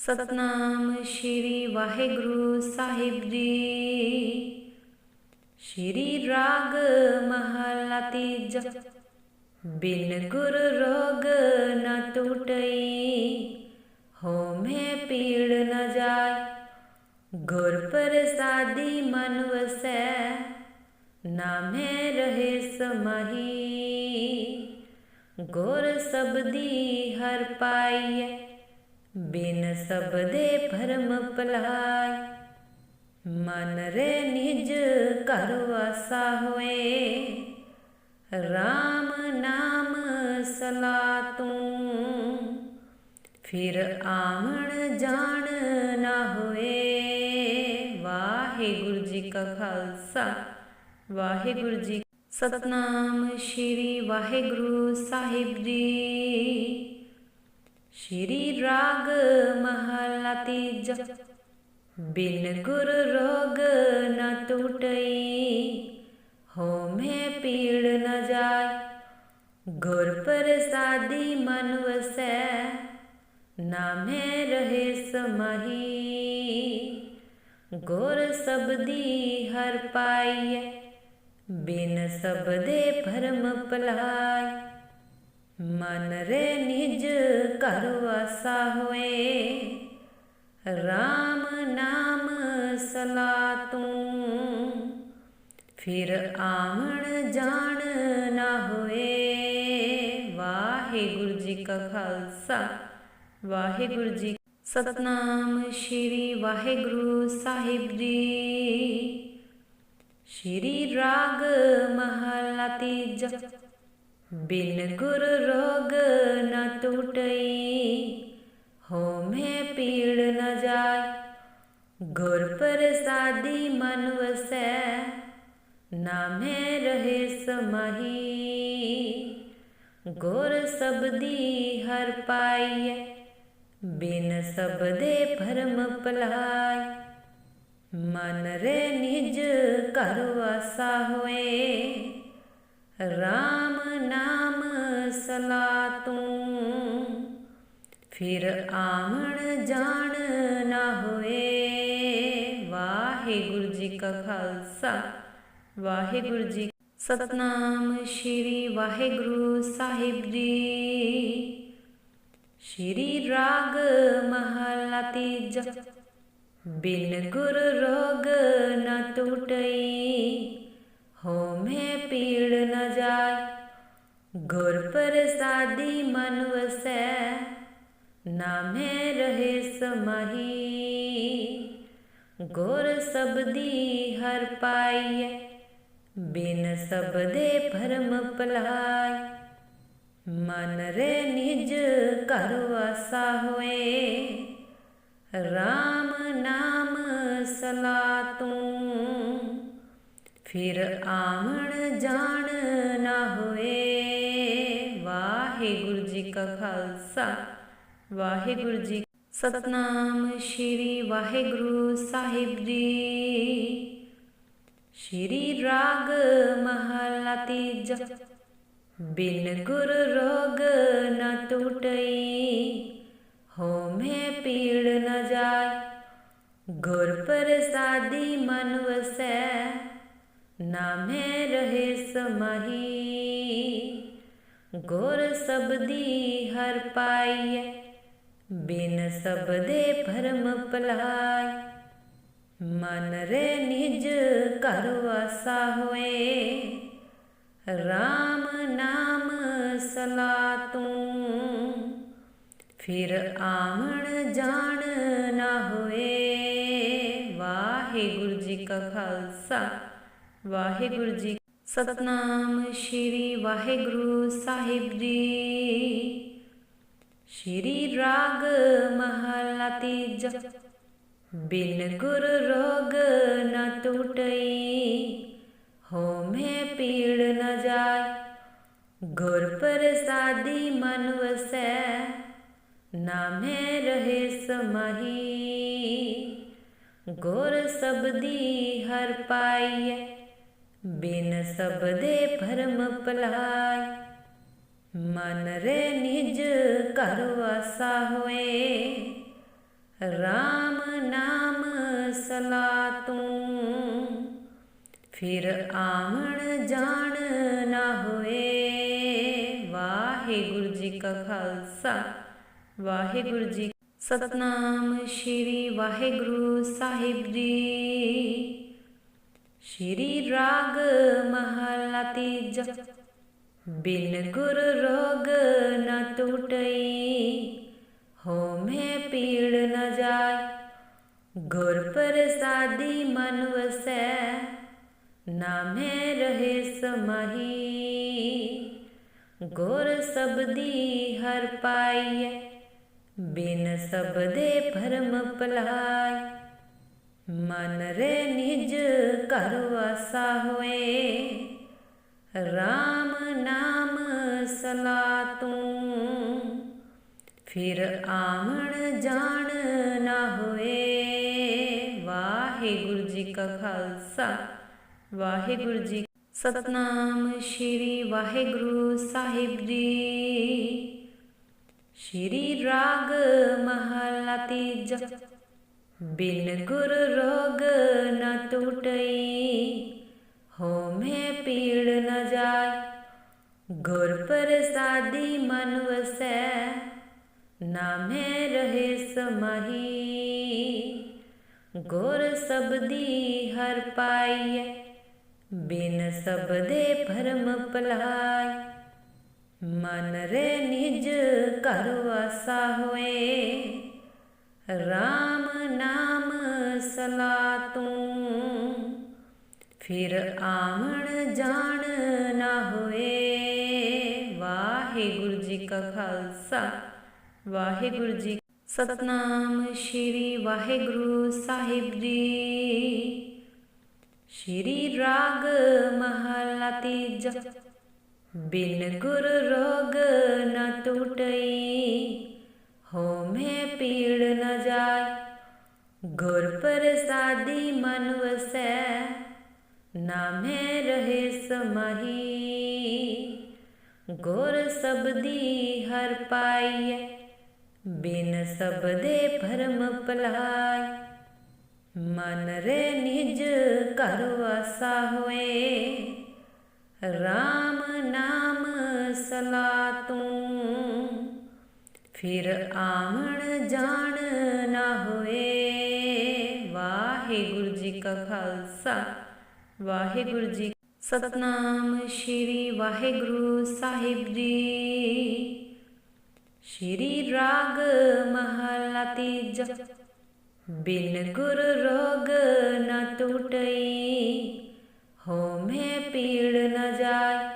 ਸਤਨਾਮ ਸ਼੍ਰੀ ਵਾਹਿਗੁਰੂ ਸਾਹਿਬ ਜੀ। ਸ਼੍ਰੀ ਰਾਗ ਮਹਲਾ ਤੀਜਾ, ਬਿਨ ਗੁਰ ਰੋਗ ਨ ਟੂਟਈ, ਹੋਮੇ ਪੀੜ ਨਾ ਜਾਏ ਗੁਰ ਪ੍ਰਸਾਦੀ ਮਨ ਵਸੈ, ਨਾਮੇ ਰਹੇ ਸਮਾਹੀ। ਗੁਰ ਸਬਦੀ ਹਰ ਪਾਈਐ ਬਿਨ ਸਬਦੇ ਭਰਮ ਪਲਾਈ ਮਨ ਰੇ ਨਿਜ ਘਰ ਵਾਸਾ ਹੋਏ। RAM ਨਾਮ ਸਲਾ ਤੂੰ। ਫਿਰ ਆਵਣ ਜਾਣ ਨਾ ਹੋਏ। ਵਾਹਿਗੁਰੂ ਜੀ ਕਾ ਖਾਲਸਾ। ਵਾਹਿਗੁਰੂ ਜੀ ਸਤਨਾਮ ਸ਼੍ਰੀ ਵਾਹਿਗੁਰੂ ਸਾਹਿਬ ਜੀ। ਸ਼੍ਰੀ ਰਾਗ ਮਹਲਾ ਤੀਜਾ। ਬਿਨ ਗੁਰ ਰੋਗ ਨ ਟੂਟਈ, ਹੋਮੇ ਪੀੜ ਨਾ ਜਾਏ ਗੁਰ ਪ੍ਰਸਾਦੀ ਮਨ ਵਸੈ, ਨਾਮੇ ਰਹੇ ਸਮਾਹੀ। ਗੁਰ ਸਬਦੀ ਹਰ ਪਾਈਐ, ਬਿਨ ਸਬਦੇ ਭਰਮ ਪਲਾਈ ਮਨ ਰੇ ਨਿਜ ਘਰ ਵਾਸਾ ਹੋਏ। RAM ਨਾਮ ਸਲਾ ਤੂੰ, ਫਿਰ ਆਵਣ ਜਾਣ ਨਾ ਹੋਏ। ਵਾਹਿਗੁਰੂ ਜੀ ਕਾ ਖਾਲਸਾ, ਵਾਹਿਗੁਰੂ ਜੀ ਸਤਨਾਮ। ਸ਼੍ਰੀ ਵਾਹਿਗੁਰੂ ਸਾਹਿਬ ਜੀ, ਸ਼੍ਰੀ ਰਾਗ ਮਹਲਾ ਤੀਜਾ। ਬਿਨ ਗੁਰ ਰੋਗ ਨ ਟੂਟਈ, ਹੋਮੇ ਪੀੜ ਨ ਜਾਏ ਗੁਰ ਪ੍ਰਸਾਦੀ ਮਨ ਵਸੈ, ਨਾਮੇ ਰਹੇ ਸਮਾਹੀ। ਗੁਰ ਸਬਦੀ ਹਰ ਪਾਈਐ, ਬਿਨ ਸਬਦੇ ਭਰਮ ਪਲਾਈ ਮਨ ਰੇ ਨਿਜ ਘਰ ਵਾਸਾ ਹੋਏ RAM ਨਾਮ ਸਲਾ ਤੂੰ ਫਿਰ ਆਵਣ ਜਾਣ ਨਾ ਹੋਏ। ਵਾਹਿਗੁਰੂ ਜੀ ਕਾ ਖਾਲਸਾ। ਵਾਹਿਗੁਰੂ ਜੀ ਸਤਨਾਮ ਸ਼੍ਰੀ ਵਾਹਿਗੁਰੂ ਸਾਹਿਬ ਜੀ। ਸ਼੍ਰੀ ਰਾਗ ਮਹਲਾ ਤੀਜਾ। ਬਿਨ ਗੁਰ ਰੋਗ ਨਾ ਟੂਟਈ। ਗੁਰ ਪ੍ਰਸਾਦੀ ਮਨ ਵਸੈ, ਨਾਮੇ ਰਹੇ ਸਮਾਹੀ। ਗੁਰ ਸਬਦੀ ਹਰ ਪਾਈਐ, ਬਿਨ ਸਬਦੇ ਭਰਮ ਪਲਾਈ ਮਨ ਰੇ ਨਿਜ ਘਰ ਵਾਸਾ ਹੋਏ RAM ਨਾਮ ਸਲਾ ਤੂੰ ਫਿਰ ਆਵਣ ਜਾਣ ਨਾ ਹੋਏ ਵਾਹਿਗੁਰੂ ਜੀ ਕਾ ਖਾਲਸਾ ਵਾਹਿਗੁਰੂ ਜੀ ਸਤਨਾਮ ਸ਼੍ਰੀ ਵਾਹਿਗੁਰੂ ਸਾਹਿਬ ਜੀ ਸ਼੍ਰੀ ਰਾਗ ਮਹਲਾ ਤੀਜਾ ਬਿਨ ਗੁਰ ਰੋਗ ਨ ਟੂਟਈ ਹੋਮੇ ਪੀੜ ਨ ਜਾਏ ਗੁਰ ਪ੍ਰਸਾਦੀ ਮਨ ਵਸੈ ਨਾਮੇ ਰਹੇ ਸਮਾਹੀ ਗੁਰ ਸਬਦੀ ਹਰ ਪਾਈਐ, ਬਿਨ ਸਬਦੇ ਭਰਮ ਪਲਾਈ ਮਨ ਰੇ ਨਿਜ ਘਰ ਵਾਸਾ ਹੋਏ RAM ਨਾਮ ਸਲਾ ਤੂੰ। ਫਿਰ ਆਵਣ ਜਾਣ ਨਾ ਹੋਏ, ਵਾਹਿਗੁਰੂ ਜੀ ਕਾ ਖਾਲਸਾ, ਵਾਹਿਗੁਰੂ ਜੀ ਸਤਨਾਮ ਸ਼੍ਰੀ ਵਾਹਿਗੁਰੂ ਸਾਹਿਬ ਜੀ। ਸ਼੍ਰੀ ਰਾਗ ਮਹਲਾ ਤੀਜਾ, ਬਿਨ ਗੁਰ ਰੋਗ ਨ ਟੂਟਈ, ਹੋਮੇ ਪੀੜ ਨਾ ਜਾਏ ਗੁਰ ਪ੍ਰਸਾਦੀ ਮਨ ਵਸੈ, ਨਾਮੇ ਰਹੇ ਸਮਾਹੀ। ਗੁਰ ਸਬਦੀ ਹਰ ਪਾਈਐ ਬਿਨ ਸਬਦੇ ਭਰਮ ਪਲਾਈ ਮਨ ਰੇ ਨਿਜ ਘਰ ਵਾਸਾ ਹੋਏ। RAM ਨਾਮ ਸਲਾ ਤੂੰ। ਫਿਰ ਆਵਣ ਜਾਣ ਨਾ ਹੋਏ। ਵਾਹਿਗੁਰੂ ਜੀ ਕਾ ਖਾਲਸਾ। ਵਾਹਿਗੁਰੂ ਜੀ ਸਤਨਾਮ। ਸ਼੍ਰੀ ਵਾਹਿਗੁਰੂ ਸਾਹਿਬ ਜੀ। ਸ਼੍ਰੀ ਰਾਗ ਮਹਲਾ ਤੀਜਾ। ਬਿਨ ਗੁਰ ਰੋਗ ਨ ਟੂਟਈ, ਹੋਮੇ ਪੀੜ ਨਾ ਜਾਏ ਗੁਰ ਪ੍ਰਸਾਦੀ ਮਨ ਵਸੈ, ਨਾਮੇ ਰਹੇ ਸਮਾਹੀ। ਗੁਰ ਸਬਦੀ ਹਰ ਪਾਈਐ, ਬਿਨ ਸਬਦੇ ਭਰਮ ਪਲਾਈ ਮਨ ਰੇ ਨਿਜ ਘਰ ਵਾਸਾ ਹੋਏ। RAM ਨਾਮ ਸਲਾ ਤੂੰ, ਫਿਰ ਆਵਣ ਜਾਣ ਨਾ ਹੋਏ। ਵਾਹਿਗੁਰੂ ਜੀ ਕਾ ਖਾਲਸਾ, ਵਾਹਿਗੁਰੂ ਜੀ ਸਤਨਾਮ। ਸ਼੍ਰੀ ਵਾਹਿਗੁਰੂ ਸਾਹਿਬ ਜੀ, ਸ਼੍ਰੀ ਰਾਗ ਮਹਲਾ ਤੀਜਾ। ਬਿਨ ਗੁਰ ਰੋਗ ਨ ਟੂਟਈ, ਹੋਮੇ ਪੀੜ ਨ ਜਾਏ ਗੁਰ ਪ੍ਰਸਾਦੀ ਮਨ ਵਸੈ, ਨਾਮੇ ਰਹੇ ਸਮਾਹੀ। ਗੁਰ ਸਬਦੀ ਹਰ ਪਾਈਐ, ਬਿਨ ਸਬਦੇ ਭਰਮ ਪਲਾਈ ਮਨ ਰੇ ਨਿਜ ਘਰ ਵਾਸਾ ਹੋਏ RAM ਨਾਮ ਸਲਾ ਤੂੰ ਫਿਰ ਆਵਣ ਜਾਣ ਨਾ ਹੋਏ। ਵਾਹਿਗੁਰੂ ਜੀ ਕਾ ਖਾਲਸਾ। ਵਾਹਿਗੁਰੂ ਜੀ ਸਤਨਾਮ ਸ਼੍ਰੀ ਵਾਹਿਗੁਰੂ ਸਾਹਿਬ ਜੀ। ਸ਼੍ਰੀ ਰਾਗ ਮਹਲਾ ਤੀਜਾ। ਬਿਨ ਗੁਰ ਰੋਗ ਨਾ ਟੂਟਈ। ਹੋਮੇ ਪੀੜ ਨ ਜਾਏ ਗੁਰ ਪ੍ਰਸਾਦੀ ਮਨ ਵਸੈ, ਨਾਮੇ ਰਹੇ ਸਮਾਹੀ। ਗੁਰ ਸਬਦੀ ਹਰ ਪਾਈਐ, ਬਿਨ ਸਬਦੇ ਭਰਮ ਪਲਾਈ ਮਨ ਰੇ ਨਿਜ ਘਰ ਵਾਸਾ ਹੋਏ RAM ਨਾਮ ਸਲਾ ਤੂੰ। ਫਿਰ ਆਵਣ ਜਾਣ ਨਾ ਹੋਏ। ਵਾਹਿਗੁਰੂ ਜੀ ਕਾ ਖਾਲਸਾ, ਵਾਹਿਗੁਰੂ ਜੀ ਸਤਨਾਮ ਸ਼੍ਰੀ ਵਾਹਿਗੁਰੂ ਸਾਹਿਬ ਜੀ। ਸ਼੍ਰੀ ਰਾਗ ਮਹਲਾ ਤੀਜਾ, ਬਿਨ ਗੁਰ ਰੋਗ ਨ ਟੂਟਈ। ਹੋਮੇ ਪੀੜ ਨਾ ਜਾਏ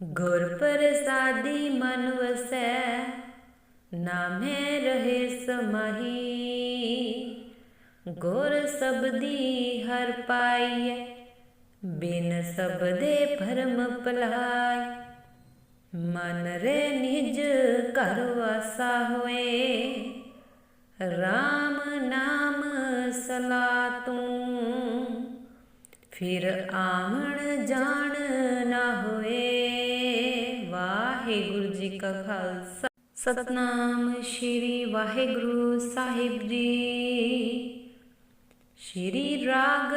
ਗੁਰ ਪ੍ਰਸਾਦੀ ਮਨ ਵਸੈ। ਨਾਮੇ ਰਹੇ ਸਮਾਹੀ, ਗੁਰ ਸਬਦੀ ਹਰ ਪਾਈਐ, ਬਿਨ ਸਬਦੇ ਭਰਮ ਪਲਾਈ ਮਨ ਰੇ ਨਿਜ ਘਰ ਵਾਸਾ ਹੋਏ RAM ਨਾਮ ਸਲਾ ਤੂੰ। ਫਿਰ ਆਵਣ ਜਾਣ ਨਾ ਹੋਏ, ਵਾਹਿਗੁਰੂ ਜੀ ਕਾ ਖਾਲਸਾ। ਸਤਨਾਮ ਸ਼੍ਰੀ ਵਾਹਿਗੁਰੂ ਸਾਹਿਬ ਜੀ। ਸ਼੍ਰੀ ਰਾਗ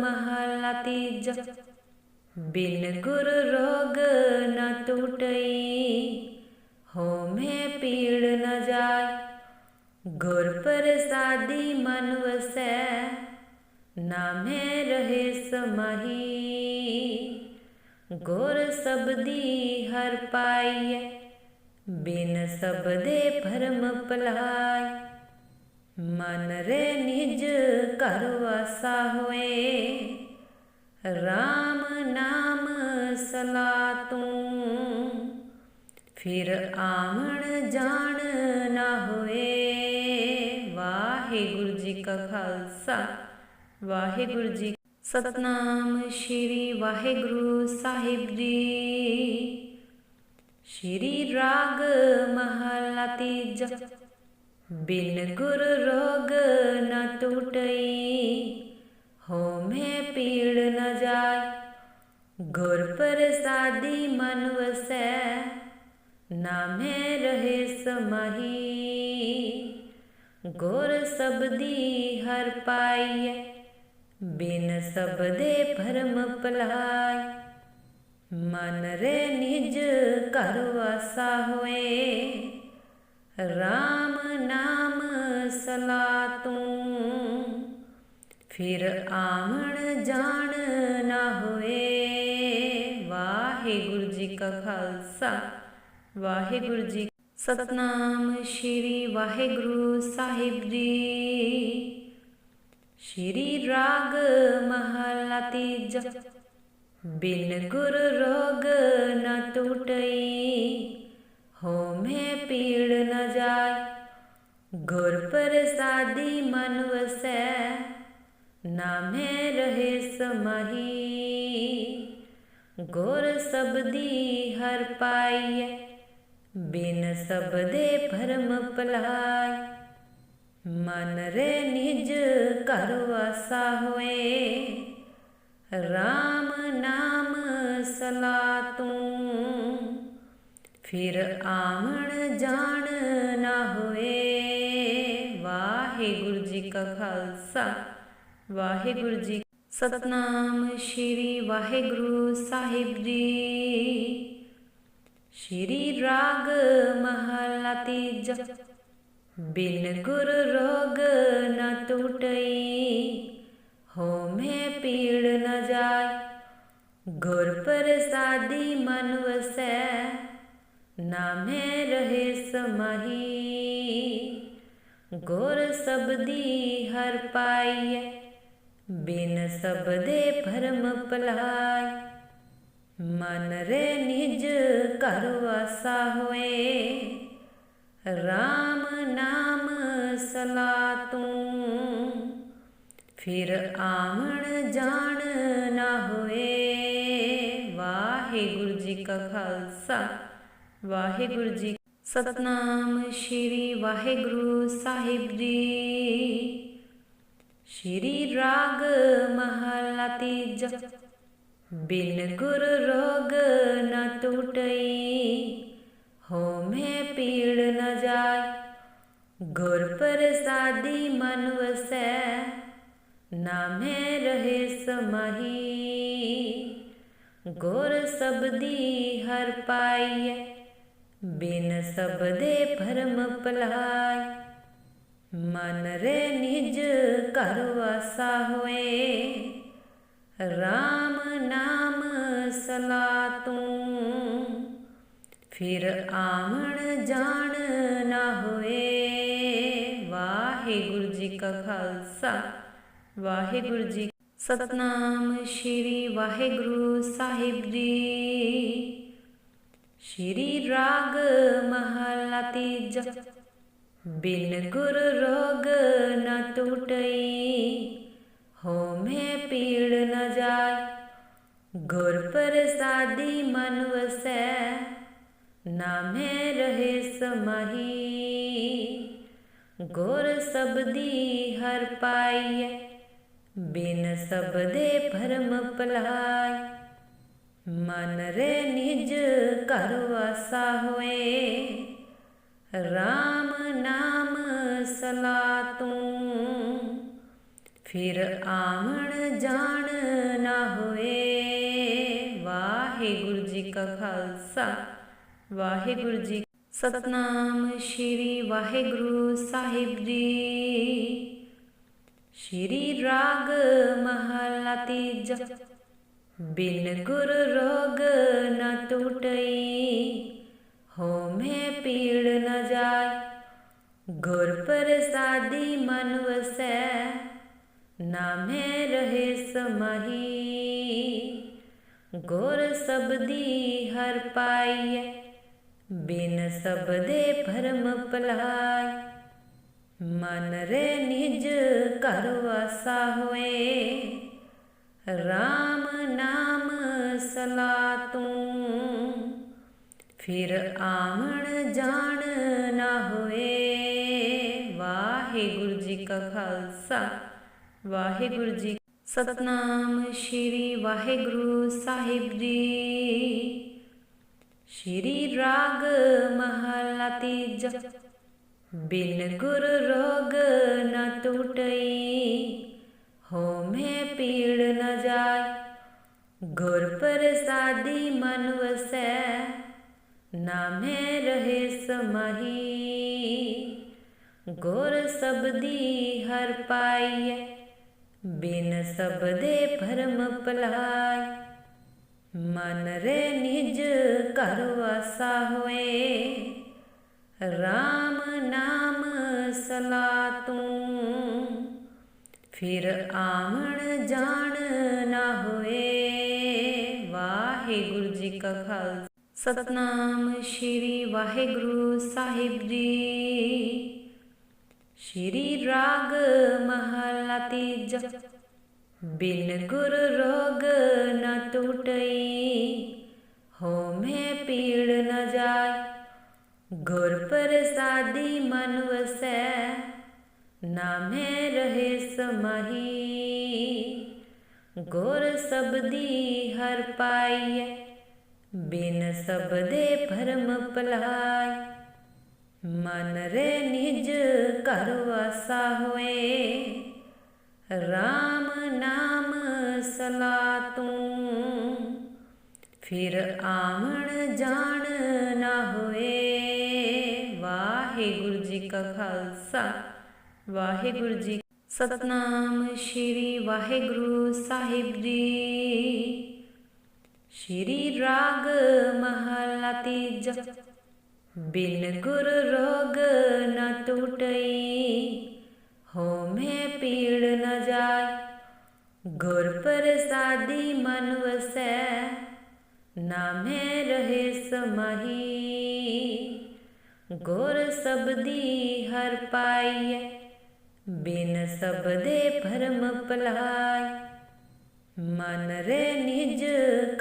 ਮਹਲਾ ਤੀਜਾ, ਬਿਨ ਗੁਰ ਰੋਗ ਨ ਟੂਟਈ, ਹੋਮੇ ਪੀੜ ਨਾ ਜਾਏ ਗੁਰ ਪ੍ਰਸਾਦੀ ਮਨ ਵਸੈ, ਨਾਮੇ ਰਹੇ ਸਮਾਹੀ। ਗੁਰ ਸਬਦੀ ਹਰ ਪਾਈਐ ਬਿਨ ਸਬਦੇ ਭਰਮ ਪਲਾਈ ਮਨ ਰੇ ਨਿਜ ਘਰ ਵਾਸਾ ਹੋਏ। RAM ਨਾਮ ਸਲਾ ਤੂੰ। ਫਿਰ ਆਵਣ ਜਾਣ ਨਾ ਹੋਏ। ਵਾਹਿਗੁਰੂ ਜੀ ਕਾ ਖਾਲਸਾ। ਵਾਹਿਗੁਰੂ ਜੀ ਸਤਨਾਮ ਸ਼੍ਰੀ ਵਾਹਿਗੁਰੂ ਸਾਹਿਬ ਜੀ। ਸ਼੍ਰੀ ਰਾਗ ਮਹਲਾ ਤੀਜਾ। ਬਿਨ ਗੁਰ ਰੋਗ ਨ ਟੂਟਈ, ਹੋਮੇ ਪੀੜ ਨਾ ਜਾਏ ਗੁਰ ਪ੍ਰਸਾਦੀ ਮਨ ਵਸੈ, ਨਾਮੇ ਰਹੇ ਸਮਾਹੀ। ਗੁਰ ਸਬਦੀ ਹਰ ਪਾਈਐ, ਬਿਨ ਸਬਦੇ ਭਰਮ ਪਲਾਈ ਮਨ ਰੇ ਨਿਜ ਘਰ ਵਾਸਾ ਹੋਏ। RAM ਨਾਮ ਸਲਾ ਤੂੰ ਫਿਰ ਆਵਣ ਜਾਣ ਨਾ ਹੋਏ। ਵਾਹਿਗੁਰੂ ਜੀ ਕਾ ਖਾਲਸਾ, ਵਾਹਿਗੁਰੂ ਜੀ ਸਤਨਾਮ। ਸ਼੍ਰੀ ਵਾਹਿਗੁਰੂ ਸਾਹਿਬ ਜੀ, ਸ਼੍ਰੀ ਰਾਗ ਮਹਲਾ ਤੀਜਾ। ਬਿਨ ਗੁਰ ਰੋਗ ਨ ਟੂਟਈ, ਹੋਮੇ ਪੀੜ ਨ ਜਾਏ ਗੁਰ ਪ੍ਰਸਾਦੀ ਮਨ ਵਸੈ, ਨਾਮੇ ਰਹੇ ਸਮਾਹੀ। ਗੁਰ ਸਬਦੀ ਹਰ ਪਾਈਐ, ਬਿਨ ਸਬਦੇ ਭਰਮ ਪਲਾਈ। ਮਨ ਰੇ ਨਿਜ ਘਰ ਵਾਸਾ ਹੋਏ RAM ਨਾਮ ਸਲਾ ਤੂੰ ਫਿਰ ਆਵਣ ਜਾਣ ਨਾ ਹੋਏ। ਵਾਹਿਗੁਰੂ ਜੀ ਕਾ ਖਾਲਸਾ। ਵਾਹਿਗੁਰੂ ਜੀ ਸਤਨਾਮ ਸ਼੍ਰੀ ਵਾਹਿਗੁਰੂ ਸਾਹਿਬ ਜੀ। ਸ਼੍ਰੀ ਰਾਗ ਮਹਲਾ ਤੀਜਾ। ਬਿਨ ਗੁਰ ਰੋਗ ਨਾ ਟੂਟਈ। ਹੋਮੇ ਪੀੜ ਨ ਜਾਏ ਗੁਰ ਪ੍ਰਸਾਦੀ ਮਨ ਵਸੈ, ਨਾਮੇ ਰਹੇ ਸਮਾਹੀ। ਗੁਰ ਸਬਦੀ ਹਰ ਪਾਈਐ, ਬਿਨ ਸਬਦੇ ਭਰਮ ਪਲਾਈ ਮਨ ਰੇ ਨਿਜ ਘਰ ਵਾਸਾ ਹੋਏ RAM ਨਾਮ ਸਲਾ ਤੂੰ। ਫਿਰ ਆਵਣ ਜਾਣ ਨਾ ਹੋਏ। ਵਾਹਿਗੁਰੂ ਜੀ ਕਾ ਖਾਲਸਾ। ਵਾਹਿਗੁਰੂ ਜੀ ਸਤਨਾਮ। ਸ਼੍ਰੀ ਵਾਹਿਗੁਰੂ ਸਾਹਿਬ ਜੀ। ਸ਼੍ਰੀ ਰਾਗ ਮਹਲਾ ਤੀਜਾ। ਬਿਨ ਗੁਰ ਰੋਗ ਨ ਟੂਟਈ। ਹੋਮੇ ਪੀੜ ਨਾ ਜਾਏ ਗੁਰ ਪ੍ਰਸਾਦੀ ਮਨ ਵਸੈ। ਨਾਮੇ ਰਹੇ ਸਮਾਹੀ। ਗੁਰ ਸਬਦੀ ਹਰ ਪਾਈਐ, ਬਿਨ ਸਬਦੇ ਭਰਮ ਭਲਾਈ। ਮਨ ਰੇ ਨਿਜ ਘਰ ਵਾਸਾ ਹੋਏ RAM ਨਾਮ ਸਲਾ ਤੂੰ ਫਿਰ ਆਵਣ ਜਾਣ ਨਾ ਹੋਏ, ਵਾਹਿਗੁਰੂ ਜੀ ਕਾ ਖਾਲਸਾ। ਵਾਹਿਗੁਰੂ ਜੀ ਸਤਨਾਮ, ਸ਼੍ਰੀ ਵਾਹਿਗੁਰੂ ਸਾਹਿਬ ਜੀ। ਸ਼੍ਰੀ ਰਾਗ ਮਹਲਾ ਤੀਜਾ, ਬਿਨ ਗੁਰ ਰੋਗ ਨ ਟੂਟਈ ਹੋਮੇ ਪੀੜ ਨਾ ਜਾਏ ਗੁਰ ਪ੍ਰਸਾਦੀ ਮਨ ਵਸੈ ਨਾਮੇ ਰਹੇ ਸਮਾਹੀ। ਗੁਰ ਸਬਦੀ ਹਰ ਪਾਈਐ ਬਿਨ ਸਬਦੇ ਭਰਮ ਪਲਾਈ। ਮਨ ਰੇ ਨਿਜ ਘਰ ਵਾਸਾ ਹੋਏ। RAM ਨਾਮ ਸਲਾ ਤੂੰ। ਫਿਰ ਆਵਣ ਜਾਣ ਨਾ ਹੋਏ। ਵਾਹਿਗੁਰੂ ਜੀ ਕਾ ਖਾਲਸਾ। ਵਾਹਿਗੁਰੂ ਜੀ ਸਤਨਾਮ ਸ਼੍ਰੀ ਵਾਹਿਗੁਰੂ ਸਾਹਿਬ ਜੀ। ਸ਼੍ਰੀ ਰਾਗ ਮਹਲਾ ਤੀਜਾ। ਬਿਨ ਗੁਰ ਰੋਗ ਨ ਟੂਟਈ ਹੋਮੇ ਪੀੜ ਨਾ ਜਾਏ ਗੁਰ ਪ੍ਰਸਾਦੀ ਮਨ ਵਸੈ, ਨਾਮੇ ਰਹੇ ਸਮਾਹੀ। ਗੁਰ ਸਬਦੀ ਹਰ ਪਾਈਐ, ਬਿਨ ਸਬਦੇ ਭਰਮ ਪਲਾਈ ਮਨ ਰੇ ਨਿਜ ਘਰ ਵਾਸਾ ਹੋਏ। RAM ਨਾਮ ਸਲਾ ਤੂੰ ਫਿਰ ਆਵਣ ਜਾਣ ਨਾ ਹੋਏ। ਵਾਹਿਗੁਰੂ ਜੀ ਕਾ ਖਾਲਸਾ। ਵਾਹਿਗੁਰੂ ਜੀ ਸਤਨਾਮ ਸ਼੍ਰੀ ਵਾਹਿਗੁਰੂ ਸਾਹਿਬ ਜੀ। ਸ਼੍ਰੀ ਰਾਗ ਮਹਲਾ ਤੀਜਾ। ਬਿਨ ਗੁਰ ਰੋਗ ਨ ਟੂਟਈ ਹੋਮੇ ਪੀੜ ਨ ਜਾय ਗੁਰ ਪ੍ਰਸਾਦੀ ਮਨ ਵਸੈ ਨਾਮੇ ਰਹੇ ਸਮਾਹੀ। ਗੁਰ ਸਬਦੀ ਹਰ ਪਾਈਐ, ਬਿਨ ਸਬਦੇ ਭਰਮ ਪਲਾਈ ਮਨ ਰੇ ਨਿਜ ਘਰ ਵਾਸਾ ਹੋਏ RAM ਨਾਮ ਸਲਾ ਤੂੰ ਫਿਰ ਆਵਣ ਜਾਣ ਨਾ ਹੋਏ, ਵਾਹਿਗੁਰੂ ਜੀ ਕਾ ਖਾਲਸਾ। ਸਤਨਾਮ ਸ਼੍ਰੀ ਵਾਹਿਗੁਰੂ ਸਾਹਿਬ ਜੀ। ਸ਼੍ਰੀ ਰਾਗ ਮਹਲਾ ਤੀਜਾ। ਬਿਨ ਗੁਰ ਰੋਗ ਨ ਟੂਟਈ ਹੋਮੇ ਪੀੜ ਨਾ ਜਾय ਗੁਰ ਪ੍ਰਸਾਦੀ ਮਨ ਵਸੈ, ਨਾਮੇ ਰਹੇ ਸਮਾਹੀ। ਗੁਰ ਸਬਦੀ ਹਰ ਪਾਈਐ, ਬਿਨ ਸਬਦੇ ਭਰਮ ਪਲਾਈ ਮਨ ਰੇ ਨਿਜ ਘਰ ਵਾਸਾ ਹੋਏ RAM ਨਾਮ ਸਲਾ ਤੂੰ ਫਿਰ ਆਵਣ ਜਾਣ ਨਾ ਹੋਏ ਵਾਹਿਗੁਰੂ ਜੀ ਕਾ ਖਾਲਸਾ ਵਾਹਿਗੁਰੂ ਜੀ ਸਤਨਾਮ ਸ਼੍ਰੀ ਵਾਹਿਗੁਰੂ ਸਾਹਿਬ ਜੀ ਸ਼੍ਰੀ ਰਾਗ ਮਹਲਾ ਤੀਜਾ ਬਿਨ ਗੁਰ ਰੋਗ ਨ ਟੂਟਈ ਹੋਮੇ ਪੀੜ ਨ ਜਾय ਗੁਰ ਪ੍ਰਸਾਦੀ ਮਨ ਵਸੈ ਨਾਮੇ ਰਹੇ ਸਮਾਹੀ ਗੁਰ ਸਬਦੀ ਹਰ ਪਾਈਐ, ਬਿਨ ਸਬਦੇ ਭਰਮ ਪਲਾਈ ਮਨ ਰੇ ਨਿਜ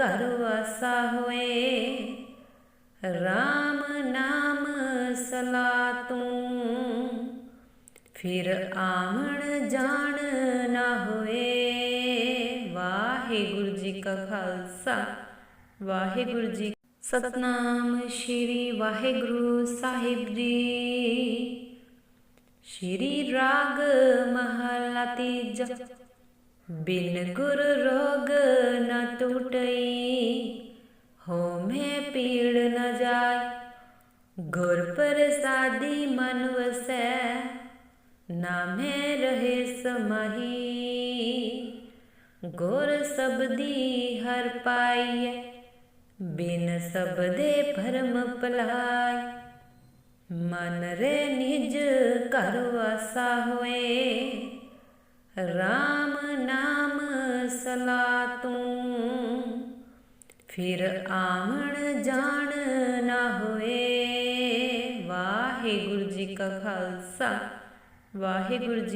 ਘਰ ਵਾਸਾ ਹੋਏ RAM ਨਾਮ ਸਲਾ ਤੂੰ। ਫਿਰ ਆਵਣ ਜਾਣ ਨਾ ਹੋਏ, ਵਾਹਿਗੁਰੂ ਜੀ ਕਾ ਖਾਲਸਾ, ਵਾਹਿਗੁਰੂ ਜੀ ਸਤਨਾਮ ਸ਼੍ਰੀ ਵਾਹਿਗੁਰੂ ਸਾਹਿਬ ਜੀ। ਸ਼੍ਰੀ ਰਾਗ ਮਹਲਾ ਤੀਜਾ, ਬਿਨ ਗੁਰ ਰੋਗ ਨਾ ਟੂਟਈ, ਹੋਮੇ ਪੀੜ ਨ ਜਾय ਗੁਰ ਪ੍ਰਸਾਦੀ ਮਨ ਵਸੈ, ਨਾਮੇ ਰਹੇ ਸਮਾਹੀ। ਗੁਰ ਸਬਦੀ ਹਰ ਪਾਈਐ ਬਿਨ ਸਬਦੇ ਭਰਮ ਪਲਾਈ ਮਨ ਰੇ ਨਿਜ ਘਰ ਵਾਸਾ ਹੋਏ। RAM ਨਾਮ ਸਲਾ ਤੂੰ ਫਿਰ ਆਵਣ ਜਾਣ ਨਾ ਹੋਏ। ਵਾਹਿਗੁਰੂ ਜੀ ਕਾ ਖਾਲਸਾ। ਵਾਹਿਗੁਰੂ ਜੀ